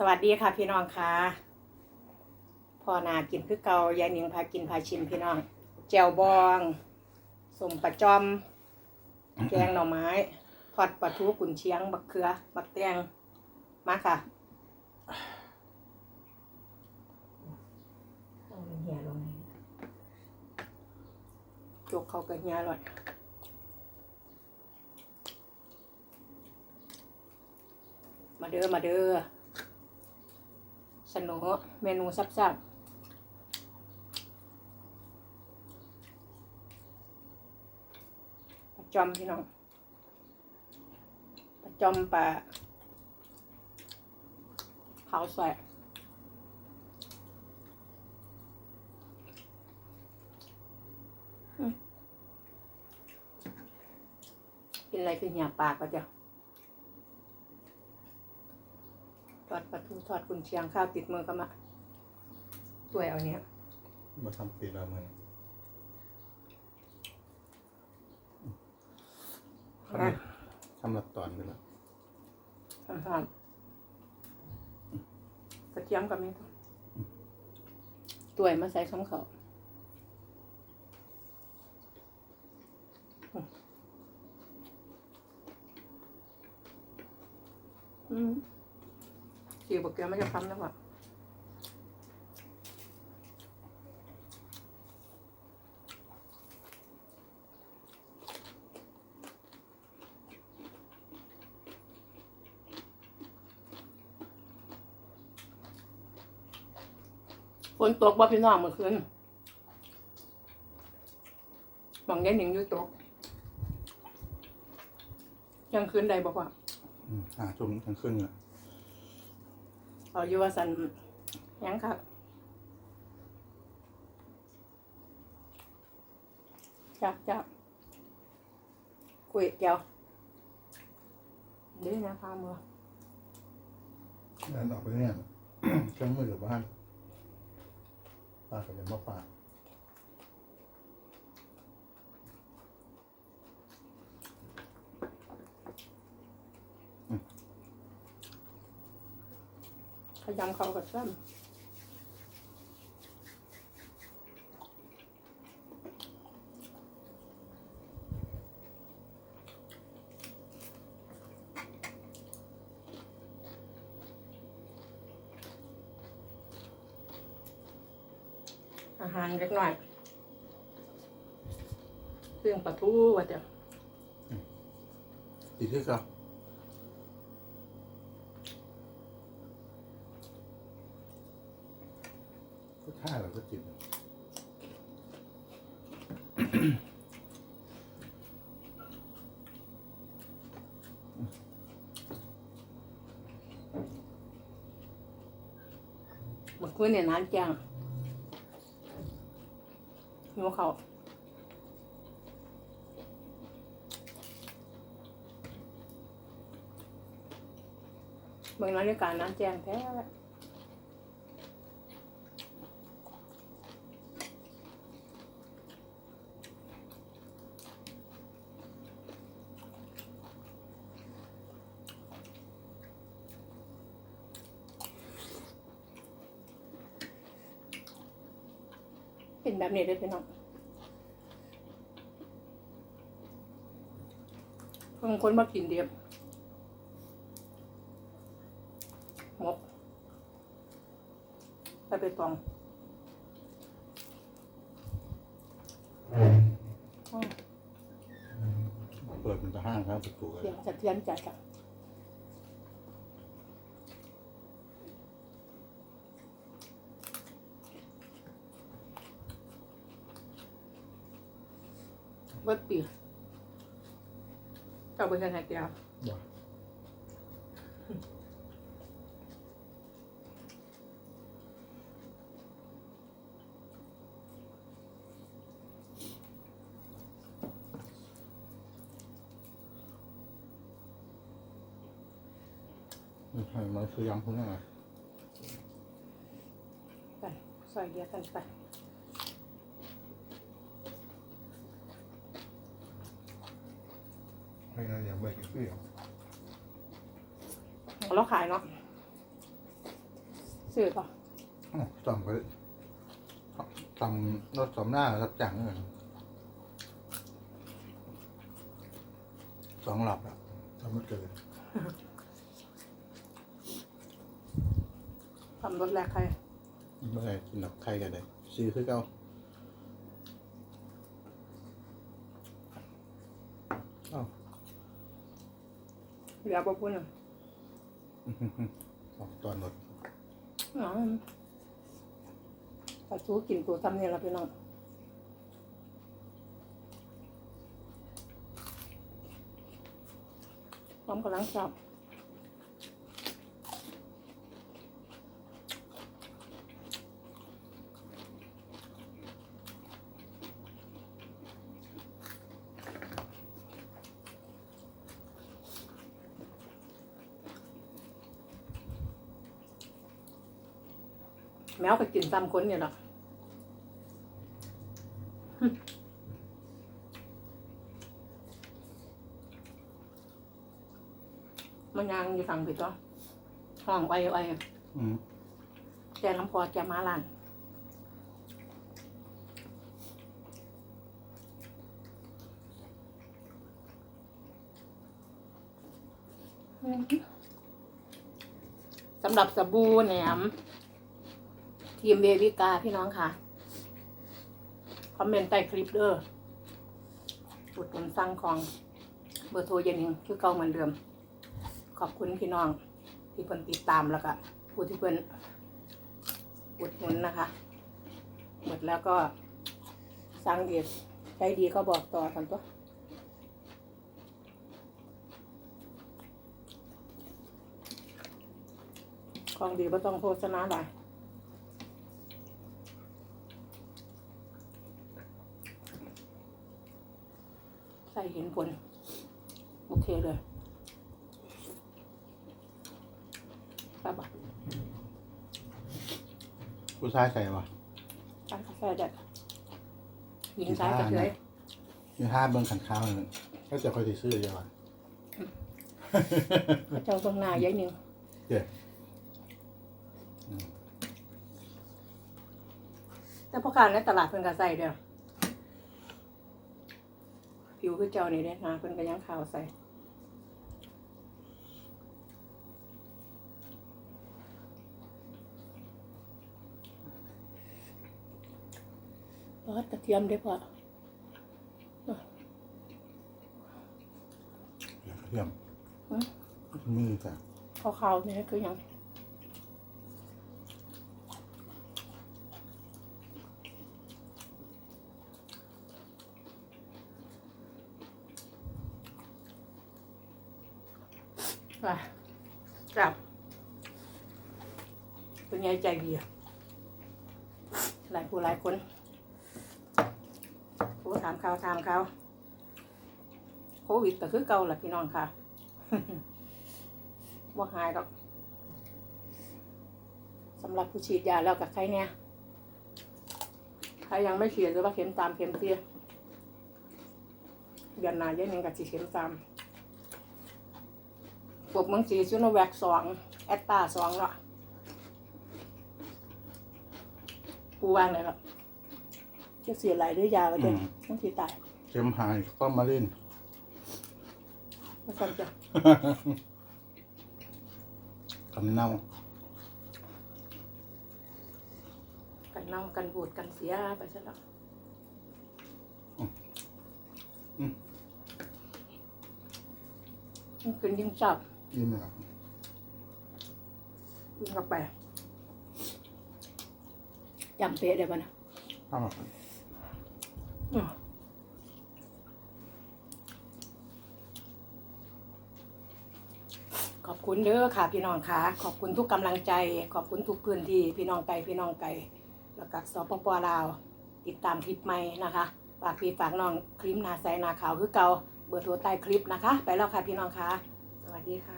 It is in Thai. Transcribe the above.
สวัสดีค่ะพี่น้องค่ะพอนากินคือเกายายหนิงพากินพาชิมพี่น้องแจวบองสมปลาจอม แกงหน่อไม้ทอดปลาทูกุนเชียงบักเขือบักแตงมาค่ะจกเขากับเหี่ยอร่อยมาเด้อมาเด้อ นุกเมนูแซับๆปลาจอมพี่น้องปลาจอมปลาขาวใสกินอะไรคือเหี่ยปากก็จะท อดปลาทูทอดกุนเชียงข้าวติดมือก็มาสวยเอาเนี้ยมาทำปีละมันทำละทำละตอนไปแล้วทำทำกระเทียมกับนี้ตัวยมาใส่ข้าวเขาอืม สีบกเกลือไม่จะทำแล้วว่ะฝนตกบ่พี่น้องเมื่อคืนหวังยายหนิงยู่ตก ยังคืนใดบอกว่าอืมห้าทุ่มทั้งครึ่งอะ เอาอยู่ว่าสันยังค่ะจับจับกุยเกียวดี๋ยวนะพามือนั่นออกไปเนี่ยเครื่องมือหรือบ้านป้ากับยังมาฝาก ยำเขากับซ้ำอาหารเล็กน้อยเรื่องปลาทูว่าเดี๋ยวดีที่สุด ก็ท่าเราก็จิบมื่อคืนเนี่ยน้ำจ้งหิวเขาเบิ่งนาฬิการน้ำแจ้งแท้ เป็นแบบนี้เลยพี่น้องบางคนมากินเดียบหมกไปไปตองอ้อเปิดมันจะห้างครับประตูเลเสียยงสะเทือนใจค่ะเบิดปีเจ้าเป็นยังไงเดียวบ่ไม่ใช่มาซื้อยังคุณน่ะไปซอยเดียวกัน ไปให้งั้นอย่าไปกินเปรี้ยวเราขายเนาะซื้อก่อนอ๋อสั่งไปสั่งรถสมหน้ารับจ้างนี่สองหลับอะทำไม่เกินทำรถแรกใครเมื่อไหร่กินกับใครกันเลยซื้อคือเก่าเอ้า เหลือบ่พูดอะออกตอนหมดอ๋อปลาทูกินตัวซ้ำนี่ละพี่น้องพร้อมกำลังสับ แมวก็กินซ้ำคนเนี่ยหรอกหึมันยังอยู่ฝั่งผิดตัวห้องไว้ไว้อืมแกน้ำพอแกมาลานอืมสำหรับสบู่แหนม ทีมเบบิกาพี่น้องค่ะ คอมเมนต์ใต้คลิปเด้ออุดหนุนสั่งของเบอร์โทรเย็นหนึ่งคือเก่าเหมือนเดิม ขอบคุณพี่น้องที่เพิ่นติดตามแล้วก็ผู้ที่เพิ่นอุดหนุนนะคะ หมดแล้วก็สั่งเดียใช้ดีก็บอกต่อทันตัวของดีก็ต้องโฆษณาหลาย ใส่เห็นผลโอเคเลยครับอะผู้ชายใส่ปะใส่กาแฟเด็ดหญิงใช้กระเทยมีห้าเบิ้งขันข้าวนึงก็จะคอยสิซื้อเดียวกันเจ้าตรงหน้าย้ายหนึ่งเดี๋ยวแต่พอการในตลาดเพิ่นก็ใส่เด้อ ผิวคือเจ้านี่เด้นะเพิ่นก็ยังขาวใส่พอกระเทียมได้พอเยี่ยมอืมมือจ้ะขาวๆนี่คือหยัง ไปกลับ เป็นไงใจดีอะหลายผู้หลายคนผู้ถามข่าวถามข่าวโควิดก็คือเก่าแหละพี่น้องค่ะว่าหายหรอกสำหรับผู้ฉีดยาแล้วกับใครเนี่ย ใครยังไม่ฉีดหรือว่าเข็มตามเข็มเตี้ยเดือนหน้าเย็นหนึ่งกับฉีดเข็มตาม พวกมึงฉีดซูโนแวคสองแอตตาสองเนาะกูวางเลยครับจะเสียไหลด้วยยาวะเด็กต้องฉีดตายเข็มหายก็มาเล่นไม่ควรจะกันเน่ากันเน่ากันบูดกันเสียไปซะแล้วยิ่งกินยิ่งจับ ยิ้มเลยครับยิ่งกลับไปยำเป๊ะเดี๋ยวมันนะอ้าวอื้อขอบคุณเด้อค่ะ พี่น้องค่ะ ขอบคุณทุกกำลังใจ ขอบคุณทุกพื้นที่พี่น้องไก่พี่น้องไก่แล้วก็สปปลาว ติดตามคลิปใหม่นะคะฝากพี่ฝากน้องคลิปนาใสนาขาวคือเก่าเบอร์โทรใต้คลิปนะคะ ไปแล้วค่ะพี่น้องค่ะ สวัสดีค่ะ